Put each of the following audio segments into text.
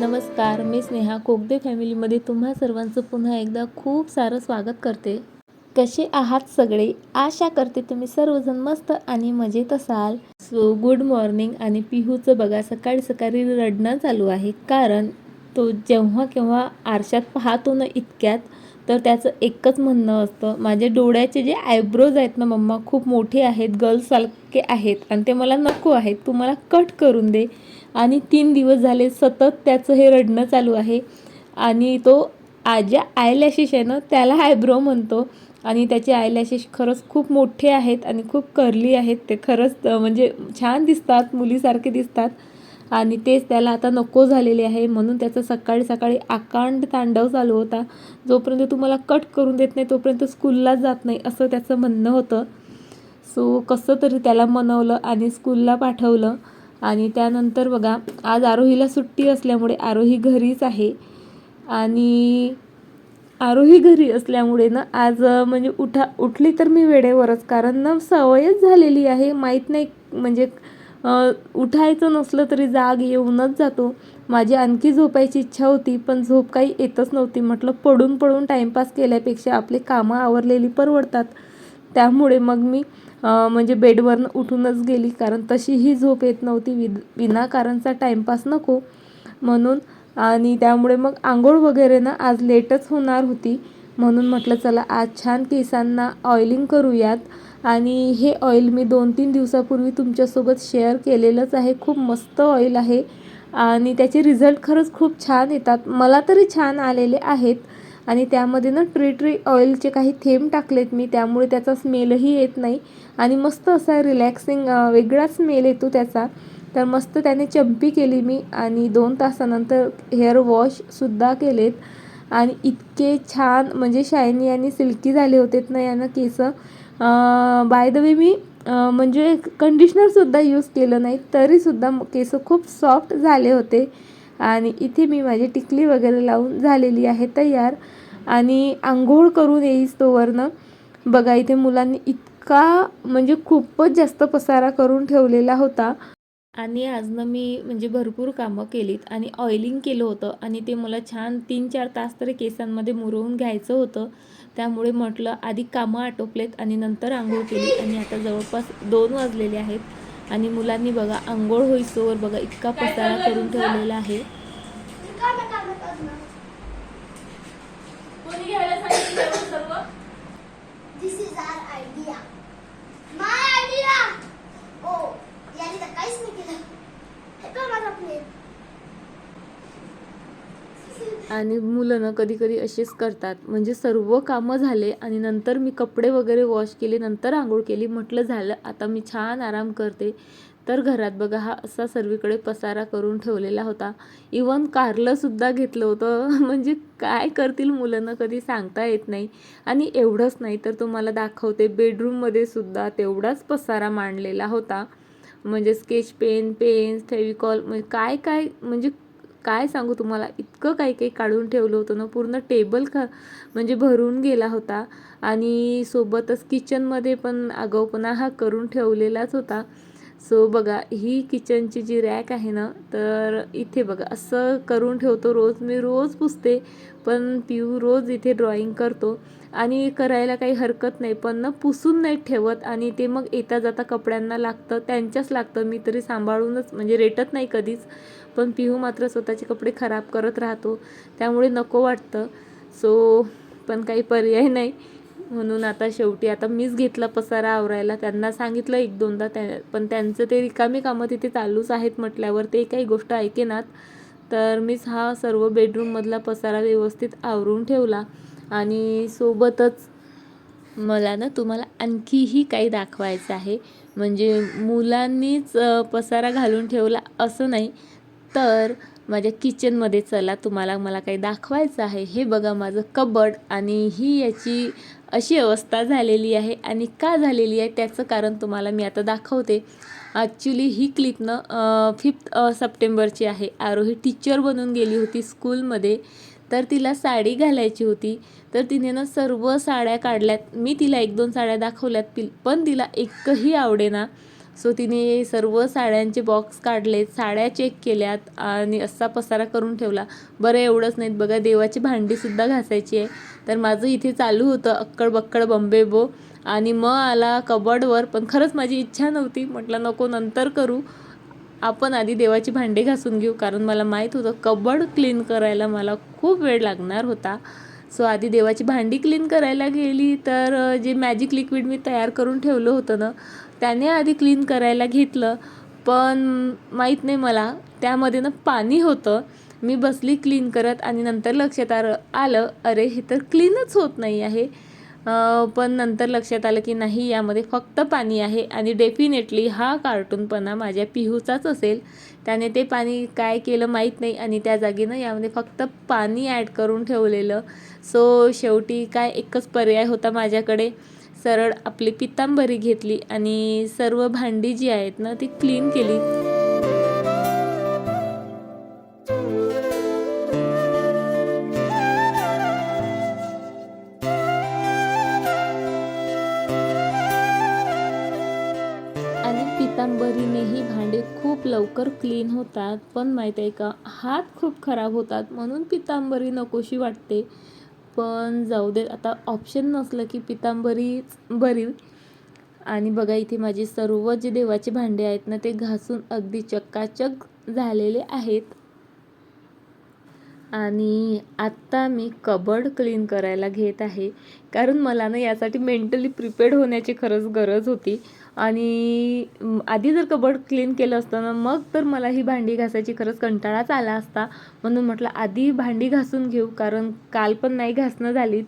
नमस्कार मी स्नेहा कोगदे फॅमिलीमध्ये तुम्हा सर्वांचं पुन्हा एकदा खूप सारं स्वागत करते. कसे आहात सगळे? आशा करते तुम्ही सर्वजण मस्त आणि मजेत असाल. सो गुड मॉर्निंग आणि पिहूचं बघा सकाळी सकाळी रडणं चालू आहे. कारण तो जेव्हा केव्हा आरशात पाहतो ना इतक्यात तर त्याचं एकच म्हणणं असतं माझे डोळ्याचे जे आयब्रोज आहेत ना मम्मा खूप मोठे आहेत गर्ल्ससारखे आहेत आणि ते मला नको आहेत. तू मला कट करून दे. आणि तीन दिवस झाले सतत त्याचं हे रडणं चालू आहे. आणि तो आज्या आयलॅशेस आहे ना त्याला आयब्रो म्हणतो. आणि त्याचे आयलॅशेस खरंच खूप मोठे आहेत आणि खूप करली आहेत. ते खरंच म्हणजे छान दिसतात मुलीसारखे दिसतात. आणि तेच त्याला आता नको झालेले आहे. म्हणून त्याचं सकाळी सकाळी आकांड तांडव चालू होता. जोपर्यंत तुम्हाला कट करून देत नाही तोपर्यंत स्कूललाच जात नाही असं त्याचं म्हणणं होतं. सो कसं तरी त्याला मनवलं आणि स्कूलला पाठवलं. आणि त्यानंतर बघा आज आरोहीला सुट्टी असल्यामुळे आरोही घरीच आहे. आणि आरोही घरी असल्यामुळे ना आज म्हणजे उठा उठली तर मी वेळेवरच कारण ना सवयच झालेली आहे. माहीत नाही म्हणजे उठायचं नसलं तरी जाग येऊनच जातो. माझी आणखी झोपायची इच्छा होती पण झोप काही येतच नव्हती. म्हटलं पडून पडून टाईमपास केल्यापेक्षा आपले कामं आवरलेली परवडतात. त्यामुळे मग मी म्हणजे बेडवरनं उठूनच गेली कारण तशीही झोप येत नव्हती. वि विनाकारणचा टाईमपास नको म्हणून आणि त्यामुळे मग आंघोळ वगैरे ना आज लेटच होणार होती. म्हणून म्हटलं चला आज छान केसांना ऑइलिंग करूयात. आणि हे ऑइल मी दोन तीन दिवसापूर्वी तुमच्यासोबत शेअर केलेलंच आहे. खूप मस्त ऑइल आहे आणि त्याचे रिझल्ट खरंच खूप छान येतात. मला तरी छान आलेले आहेत. आणि त्यामध्ये ना ट्री ट्री ऑइलचे काही थेंब टाकलेत मी त्यामुळे त्याचा स्मेलही येत नाही. आणि मस्त असा रिलॅक्सिंग वेगळा स्मेल येतो त्याचा. तर मस्त त्याने चंपी केली मी आणि दोन तासानंतर हेअर वॉशसुद्धा केलेत. आणि इतके छान म्हणजे शायनी आणि सिल्की झाले होते ना यानं केस. बाय द वे मी म्हणजे कंडिशनरसुद्धा यूज केलं नाही तरीसुद्धा केस खूप सॉफ्ट झाले होते. आणि इथे मी माझी टिकली वगैरे लावून झालेली आहे तयार. आणि आंघोळ करून येईस तोवरनं बघा इथे मुलांनी इतका म्हणजे खूपच जास्त पसारा करून ठेवलेला होता. आणि आज ना मी म्हणजे भरपूर कामं केलीत आणि ऑइलिंग केलं होतं आणि ते मला छान तीन चार तास तरी केसांमध्ये मुरवून घ्यायचं होतं. त्यामुळे म्हटलं आधी कामं आटोपलेत आणि नंतर आंघोळ केली आणि आता जवळपास दोन वाजलेले आहेत. आणि मुलांनी बघा आंघोळ होईस्तोवर बघा इतका पसारा करून ठेवलेला आहे This is our idea. My idea. Oh, याने तर काहीच नाही केलं. हे बघ माझा plate. आणि मुलं ना कधी कधी असेच करतात. म्हणजे सर्व कामं झाले आणि नंतर मी कपडे वगैरे वॉश केले नंतर आंघोळ केली म्हटलं झालं आता मी छान आराम करते. तर घरात बघा हा असा सर्वीकडे पसारा करून ठेवलेला होता. इवन कारलंसुद्धा घेतलं होतं. म्हणजे काय करतील मुलांना कधी सांगता येत नाही. आणि एवढंच नाही तर तुम्हाला दाखवते बेडरूममध्ये सुद्धा तेवढाच पसारा मांडलेला होता. म्हणजे स्केच पेन पेन्स फेविकॉल म्हणजे काय काय म्हणजे काय सांगू तुम्हाला? इतकं काही काही काढून ठेवलं होतं ना. पूर्ण टेबल ख म्हणजे भरून गेला होता. आणि सोबतच किचनमध्ये पण आगाऊपणा हा करून ठेवलेलाच होता. सो बघा ही किचनची जी रॅक आहे ना तर इथे बघा असं करून ठेवतो रोज. मी रोज पुसते पण पिऊ रोज इथे ड्रॉइंग करतो. आणि करायला काही हरकत नाही पण ना पुसून नाही ठेवत. आणि ते मग येता जाता कपड्यांना लागतं त्यांच्याच लागतं. मी तरी सांभाळूनच म्हणजे रेटत नाही कधीच. पण पिहू मात्र स्वतःचे कपडे खराब करत राहतो. त्यामुळे नको वाटतं. सो पण काही पर्याय नाही. म्हणून आता शेवटी आता मीच घेतला पसारा आवरायला. त्यांना सांगितलं एक दोनदा त्या पण त्यांचं ते रिकामी कामं तिथे चालूच आहेत म्हटल्यावर ते काही गोष्ट ऐकेनात तर मीच हा सर्व बेडरूममधला पसारा व्यवस्थित आवरून ठेवला. आणि सोबतच मला ना तुम्हाला आणखीही काही दाखवायचं आहे. म्हणजे मुलांनीच पसारा घालून ठेवला असं नाही. तर माझ्या किचनमध्ये चला तुम्हाला मला काही दाखवायचं आहे. हे बघा माझं कबड आणि ही याची अशी अवस्था झालेली आहे आणि का झालेली आहे त्याचं कारण तुम्हाला मी आता दाखवते. ॲक्च्युली ही क्लिपनं फिफ्थ सप्टेंबरची आहे. आरोही टीचर बनून गेली होती स्कूलमध्ये तर तिला साडी घालायची होती. तर तिने ना सर्व साड्या काढल्यात. मी तिला एक दोन साड्या दाखवल्यात. पण तिला एकही आवडेना. सो तिने सर्व साड्यांचे बॉक्स काढलेत साड्या चेक केल्यात आणि असा पसारा करून ठेवला. बरं एवढंच नाहीत. बघा देवाची भांडीसुद्धा घासायची आहे. तर माझं इथे चालू होतं अक्कड बक्कड बंबे बो. आणि मग आला कबडवर पण खरंच माझी इच्छा नव्हती. म्हटलं नको नंतर करू. आपण आधी देवाची भांडी घासून घेऊ. कारण मला माहीत होतं कबड क्लीन करायला मला खूप वेळ लागणार होता. सो आधी देवाची भांडी क्लीन करायला गेली तर जे मॅजिक लिक्विड मी तयार करून ठेवलं होतं ना त्याने आधी क्लीन करायला घेतलं पण माहीत नाही मला त्यामध्ये ना पाणी होतं. मी बसली क्लीन करत आणि नंतर लक्षात आलं आलं अरे हे तर क्लीनच होत नाही आहे. पण नंतर लक्षात आलं की नाही यामध्ये फक्त पाणी आहे आणि डेफिनेटली हा कार्टूनपणा माझ्या पिहूचाच असेल. त्याने ते पाणी काय केलं माहीत नाही आणि त्या जागीनं यामध्ये फक्त पाणी ॲड करून ठेवलेलं. सो शेवटी काय एकच पर्याय होता माझ्याकडे. सरळ आपली पितांबरी घेतली आणि सर्व भांडी जी आहेत ना ती क्लीन केली. आणि पितांबरीनेही भांडे खूप लवकर क्लीन होतात. पण माहीत आहे का हात खूप खराब होतात म्हणून पितांबरी नकोशी वाटते. पण जाऊ दे आता ऑप्शन नसलं की पितांबरीच बरी आणि बघा इथे माझे सर्व जे देवाचे भांडे आहेत ना ते घासून अगदी चक्काचक झालेले आहेत. आणि आत्ता मी कबड क्लीन करायला घेत आहे. कारण मला ना यासाठी मेंटली प्रिपेअर्ड होण्याची खरंच गरज होती. आणि आधी जर कबड क्लीन केलं असतं ना मग तर मला ही भांडी घासायची खरंच कंटाळाच आला असता. म्हणून म्हटलं आधी भांडी घासून घेऊ कारण काल पण नाही घासणं झालीत.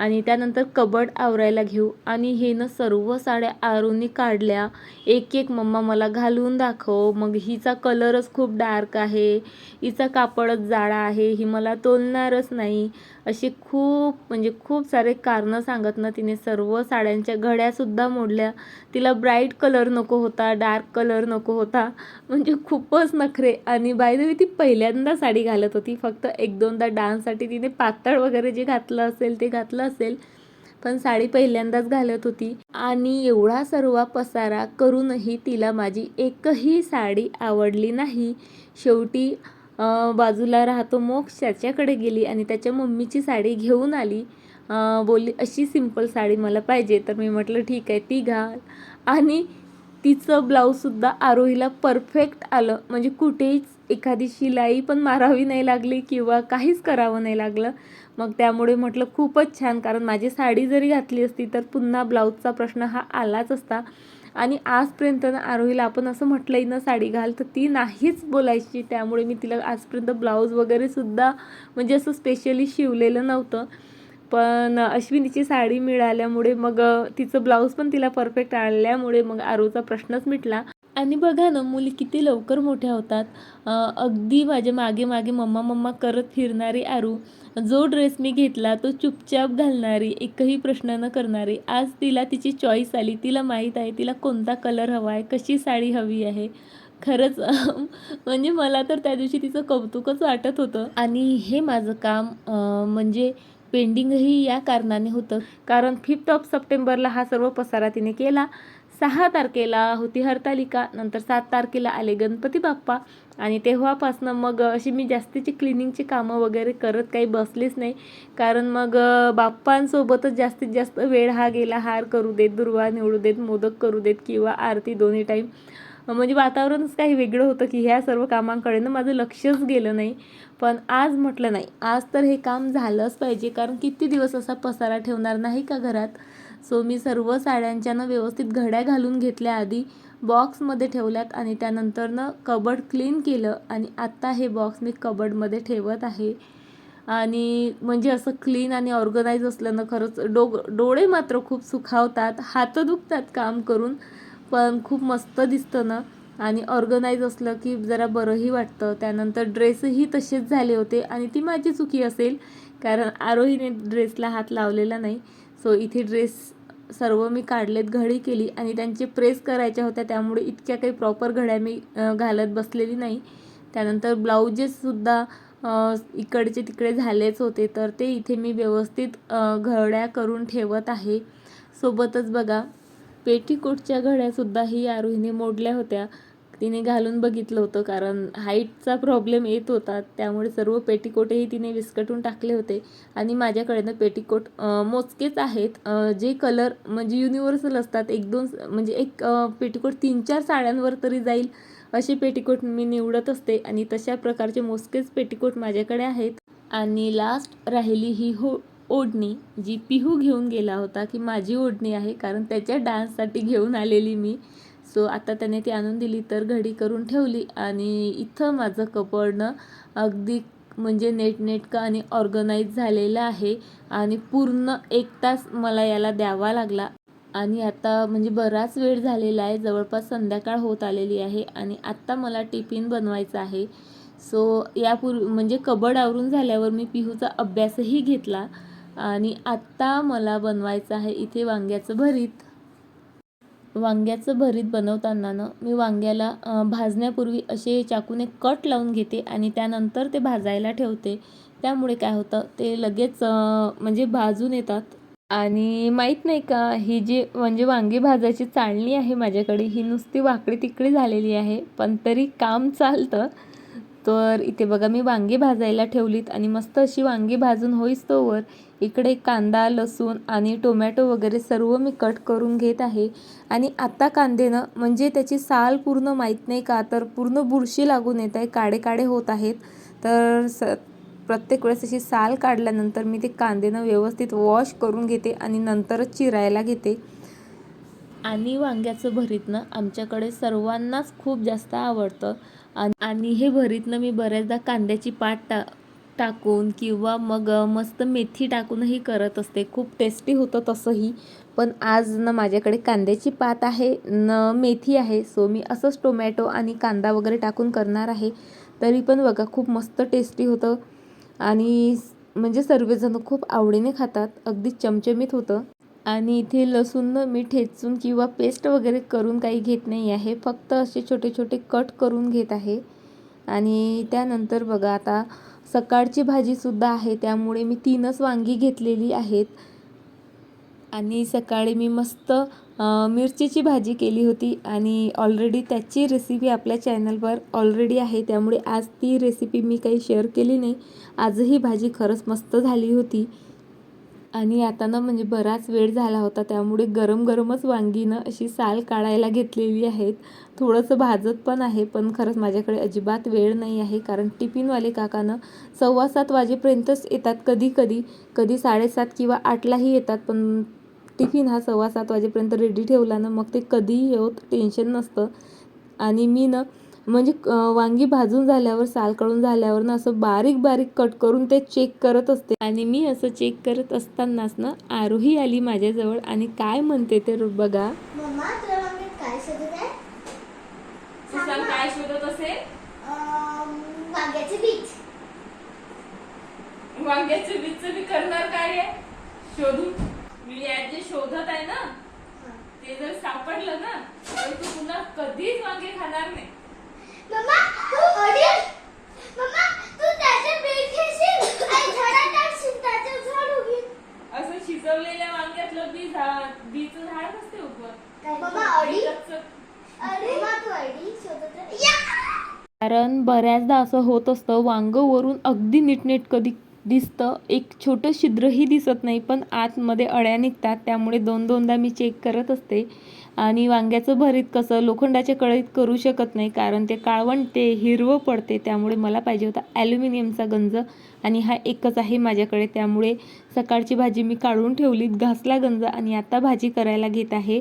आणि त्यानंतर कबड आवरायला घेऊ. आणि हेनं सर्व साड्या आरूनी काढल्या. एक एक मम्मा मला घालून दाखव. मग हिचा कलरच खूप डार्क आहे. हिचा कापडच जाडा आहे. ही मला तोलणारच नाही. अशी खूप म्हणजे खूप सारे कारणं सांगत ना तिने. सर्व साड्यांच्या घड्यासुद्धा मोडल्या. तिला ब्राईट कलर नको होता डार्क कलर नको होता. म्हणजे खूपच नखरे. आणि बाय द ती पहिल्यांदा साडी घालत होती. फक्त एक दोनदा डान्ससाठी तिने पातळ वगैरे जे घातलं असेल ते घातलं असेल. पण साडी पहिल्यांदाच घालत होती. आणि एवढा सर्व पसारा करूनही तिला माझी एकही साडी आवडली नाही. शेवटी बाजूला राहतो मोक्ष त्याच्याकडे गेली आणि त्याच्या मम्मीची साडी घेऊन आली. बोलली अशी सिंपल साडी मला पाहिजे. तर मी म्हटलं ठीक आहे ती घाल. आणि तिचं ब्लाऊजसुद्धा आरोहीला परफेक्ट आलं. म्हणजे कुठेहीच एखादी शिलाई पण मारावी नाही लागली किंवा काहीच करावं नाही लागलं. मग त्यामुळे म्हटलं खूपच छान. कारण माझी साडी जरी घातली असती तर पुन्हा ब्लाऊजचा प्रश्न हा आलाच असता. आणि आजपर्यंत ना आरोहीला आपण असं म्हटलंही ना साडी घाल तर ती नाहीच बोलायची. त्यामुळे मी तिला आजपर्यंत ब्लाऊज वगैरे सुद्धा म्हणजे असं स्पेशली शिवलेलं नव्हतं. पण अश्विनीची साडी मिळाल्यामुळे मग तिचं ब्लाऊज पण तिला परफेक्ट आल्यामुळे मग आरूचा प्रश्नच मिटला. आणि बघा ना मुली किती लवकर मोठ्या होतात. अगदी माझ्या मागे मागे मम्मा मम्मा करत फिरणारी आरू जो ड्रेस मी घेतला तो चुपचाप घालणारी एकही प्रश्न न करणारी आज तिला तिची चॉईस आली. तिला माहीत आहे तिला कोणता कलर हवा आहे कशी साडी हवी आहे. खरंच म्हणजे मला तर त्या दिवशी तिचं कौतुकच वाटत होतं. आणि हे माझं काम म्हणजे पेंडिंगही या कारणाने होतं. कारण फिफ्थ ऑफ सप्टेंबरला हा सर्व पसारा तिने केला. सहा तारखेला होती हरतालिका नंतर सात तारखेला आले गणपती बाप्पा आणि तेव्हापासनं मग अशी मी जास्तीची क्लिनिंगची कामं वगैरे करत काही बसलीच नाही. कारण मग बाप्पांसोबतच जास्तीत जास्त वेळ हा गेला हार करू देत दुर्वा निवडू देत मोदक करू देत किंवा आरती दोन्ही टाईम म्हणजे वातावरणच काही वेगळं होतं की ह्या सर्व कामांकडे ना माझं लक्षच गेलं नाही. पण आज म्हटलं नाही आज तर हे काम झालंच पाहिजे. कारण किती दिवस असा पसारा ठेवणार नाही का घरात? सो मी सर्व साड्यांच्या ना व्यवस्थित घड्या घालून घेतल्या आधी बॉक्समध्ये ठेवल्यात आणि त्यानंतर ना कबड क्लीन केलं आणि आत्ता हे बॉक्स मी कबडमध्ये ठेवत आहे. आणि म्हणजे असं क्लीन आणि ऑर्गनाईज असलं ना खरंच डो डोळे मात्र खूप सुखावतात हात दुखतात काम करून पण खूप मस्त दिसतं ना. आणि ऑर्गनाईज असलं की जरा बरंही वाटतं. त्यानंतर ड्रेसही तसेच झाले होते आणि ती माझी चुकी असेल कारण आरोहीने ड्रेसला हात लावलेला नाही. सो इथे ड्रेस सर्व मी काढलेत घडी केली आणि त्यांचे प्रेस करायच्या होत्या. त्यामुळे इतक्या काही प्रॉपर घड्या मी घालत बसलेली नाही. त्यानंतर ब्लाऊजेससुद्धा इकडचे तिकडे झालेच होते. तर ते इथे मी व्यवस्थित घड्या करून ठेवत आहे. सोबतच बघा पेटीकोटच्या घड्यासुद्धा ही आरोहीने मोडल्या होत्या. तिने घालून बघितलं होतं कारण हाईटचा प्रॉब्लेम येत होता. त्यामुळे सर्व पेटीकोटही तिने विस्कटून टाकले होते. आणि माझ्याकडे पेटीकोट मोजकेच आहेत. जे कलर म्हणजे युनिव्हर्सल असतात. एक दोन म्हणजे एक पेटीकोट तीन चार साड्यांवर तरी जाईल असे पेटीकोट मी निवडत असते. आणि तशा प्रकारचे मोजकेच पेटीकोट माझ्याकडे आहेत. आणि लास्ट राहिली ही हो ओढणी जी पिहू घेऊन गेला होता की माझी ओढणी आहे कारण त्याच्या डान्ससाठी घेऊन आलेली मी. सो आता त्याने ती आणून दिली तर घडी करून ठेवली आणि इथं माझं कपडनं अगदी म्हणजे नेटनेटकं आणि ऑर्गनाईज झालेलं आहे आणि पूर्ण एक तास मला याला द्यावा लागला. आणि आता म्हणजे बराच वेळ झालेला आहे जवळपास संध्याकाळ होत आलेली आहे आणि आत्ता मला टिफिन बनवायचा आहे. सो यापूर्वी म्हणजे कबड आवरून झाल्यावर मी पिहूचा अभ्यासही घेतला आणि आत्ता मला बनवायचं आहे इथे वांग्याचं भरीत. वांग्याचं भरीत बनवताना ना मी वांग्याला भाजण्यापूर्वी असे चाकूने कट लावून घेते आणि त्यानंतर ते भाजायला ठेवते. त्यामुळे काय होतं ते लगेच म्हणजे भाजून येतात. आणि माहीत नाही का ही जी म्हणजे वांगी भाजायची चाळणी आहे माझ्याकडे ही नुसती वाकडी तिकडी झालेली आहे पण तरी काम चालतं. तर इथे बघा मी वांगी भाजायला ठेवलीत आणि मस्त अशी वांगी भाजून होईस तोवर इकडे कांदा लसूण आणि टोमॅटो वगैरे सर्व मी कट करून घेत आहे. आणि आता कांदेनं म्हणजे त्याची साल पूर्ण माहीत नाही का तर पूर्ण बुरशी लागून येत आहे काडे काडे होत आहेत. तर स प्रत्येक वेळेस अशी साल काढल्यानंतर मी ते कांदेनं व्यवस्थित वॉश करून घेते आणि नंतरच चिरायला घेते. आणि वांग्याचं भरीतनं आमच्याकडे सर्वांनाच खूप जास्त आवडतं. आणि आणि हे भरीतनं मी बऱ्याचदा कांद्याची पात टा टाकून किंवा मग मस्त मेथी टाकूनही करत असते. खूप टेस्टी होतं तसंही. पण आज न माझ्याकडे कांद्याची पात आहे न मेथी आहे. सो मी असंच टोमॅटो आणि कांदा वगैरे टाकून करणार आहे. तरी पण बघा खूप मस्त टेस्टी होतं. आणि म्हणजे सर्वजण खूप आवडीने खातात. अगदी चमचमीत होतं. आणि इथे लसूण मी ठेचून किंवा पेस्ट वगैरे करून काही घेत नाही आहे. फक्त असे छोटे छोटे कट करून घेत आहे. आणि त्यानंतर बघा आता सकाळची भाजीसुद्धा आहे त्यामुळे मी तीनच वांगी घेतलेली आहेत. आणि सकाळी मी मस्त मिरचीची भाजी केली होती आणि ऑलरेडी त्याची रेसिपी आपल्या चॅनलवर ऑलरेडी आहे त्यामुळे आज ती रेसिपी मी काही शेअर केली नाही. आजही भाजी खरंच मस्त झाली होती. आणि आता ना म्हणजे बराच वेळ झाला होता त्यामुळे गरम गरमच वांगीनं अशी साल काढायला घेतलेली आहेत. थोडंसं भाजत पण आहे पण खरंच माझ्याकडे अजिबात वेळ नाही आहे कारण टिफिनवाले काकानं सव्वा सात वाजेपर्यंतच येतात कधी कधी. कधी साडेसात किंवा आठलाही येतात पण टिफिन हा सव्वा सात वाजेपर्यंत रेडी ठेवला ना मग ते कधीही होत टेन्शन नसतं. आणि मी ना म्हणजे वांगी भाजून झाल्यावर साल काढून झाल्यावर ना असं बारीक बारीक कट करून ते चेक करत असते. आणि मी असं चेक करत असतानाच ना आरोही आली माझ्याजवळ आणि काय म्हणते ते बघा. मम्मा तुला वांग्यात काय शोधत आहे? सांग सांग ना. काय शोधत असेल? अं, वांग्याचे बीज. वांग्याचे बीजचं मी करणार काय आहे? शोधून. मी आज जे शोधत आहे ना ते जर सापडलं ना तर तू पुन्हा कधीच वांगे खाणार नाही. शिजवलेल्या वांग्यातलं बी झाड बीचं झाड नसते उगवत. मम्मा ऑडी कच्चं अरे मम्मा तू ऑडी शोधत आहे या! कारण बऱ्याचदा असं होत असतं वांगं वरून अगदी नीटनेट कधी दिसतं. एक छोटं छिद्रही दिसत नाही पण आतमध्ये अळ्या निघतात. त्यामुळे दोन दोनदा मी चेक करत असते. आणि वांग्याचं भरीत कसं लोखंडाच्या कढईत करू शकत नाही कारण ते काळवंटे हिरवं पडते. त्यामुळे मला पाहिजे होता ॲल्युमिनियमचा गंज आणि हा एकच आहे माझ्याकडे. त्यामुळे सकाळची भाजी मी काढून ठेवली घासला गंज आणि आता भाजी करायला घेत आहे.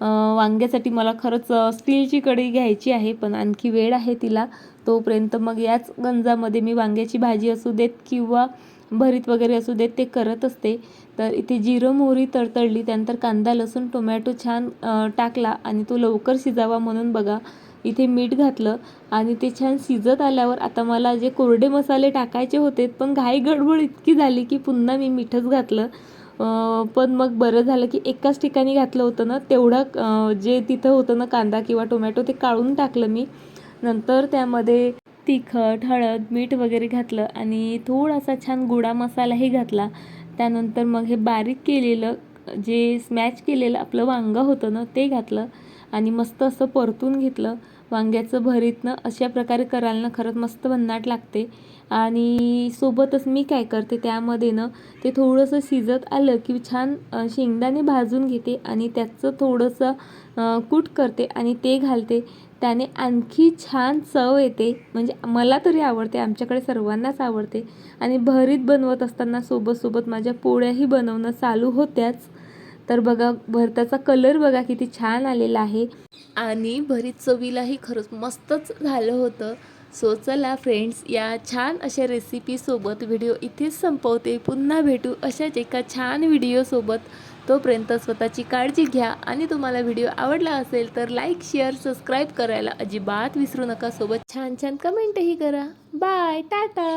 वांग्यासाठी मला खरंच स्टीलची कढई घ्यायची आहे पण आणखी वेळ आहे तिला. तोपर्यंत मग याच गंजामध्ये मी वांग्याची भाजी असू देत किंवा भरीत वगैरे असू देत ते करत असते. तर इथे जिरं मोहरी तडतडली त्यानंतर कांदा लसूण टोमॅटो छान टाकला आणि तो लवकर शिजावा म्हणून बघा इथे मीठ घातलं आणि ते छान शिजत आल्यावर आता मला जे कोरडे मसाले टाकायचे होते पण घाई गडबड इतकी झाली की पुन्हा मी मीठच घातलं. पण मग बरं झालं की एकाच ठिकाणी घातलं होतं ना तेवढं जे तिथं होतं ना कांदा किंवा टोमॅटो ते काढून टाकलं मी. नंतर त्यामध्ये तिखट हळद मीठ वगैरे घातलं आणि थोडासा छान गोडा मसालाही घातला. त्यानंतर मग हे बारीक केलेलं जे स्मॅच केलेलं आपलं वांगं होतं ना ते घातलं आणि मस्त असं परतून घेतलं. वांग्याचं भरीतनं अशा प्रकारे कराल ना खरंच मस्त भन्नाट लागते. आणि सोबतच मी काय करते त्यामध्ये ना ते थोडंसं शिजत आलं की छान शेंगदाणे भाजून घेते आणि त्याचं थोडंसं कूट करते आणि ते घालते. त्याने आणखी छान चव येते. म्हणजे मला तरी आवडते आमच्याकडे सर्वांनाच आवडते. आणि भरीत बनवत असताना सोबत सोबत माझ्या पोळ्याही बनवणं चालू होत्याच. तर बघा भरताचा कलर बघा किती छान आलेला आहे. आणि भरीत चवीलाही खरंच मस्तच झालं होतं. सो चला फ्रेंड्स या छान अशा रेसिपीसोबत व्हिडिओ इथेच संपवते. पुन्हा भेटू अशाच एका छान व्हिडिओसोबत तोपर्यंत स्वतःची काळजी घ्या. आणि तुम्हाला व्हिडिओ आवडला असेल तर लाईक शेअर सबस्क्राईब करायला अजिबात विसरू नका. सोबत छान छान कमेंटही करा. Bye tata!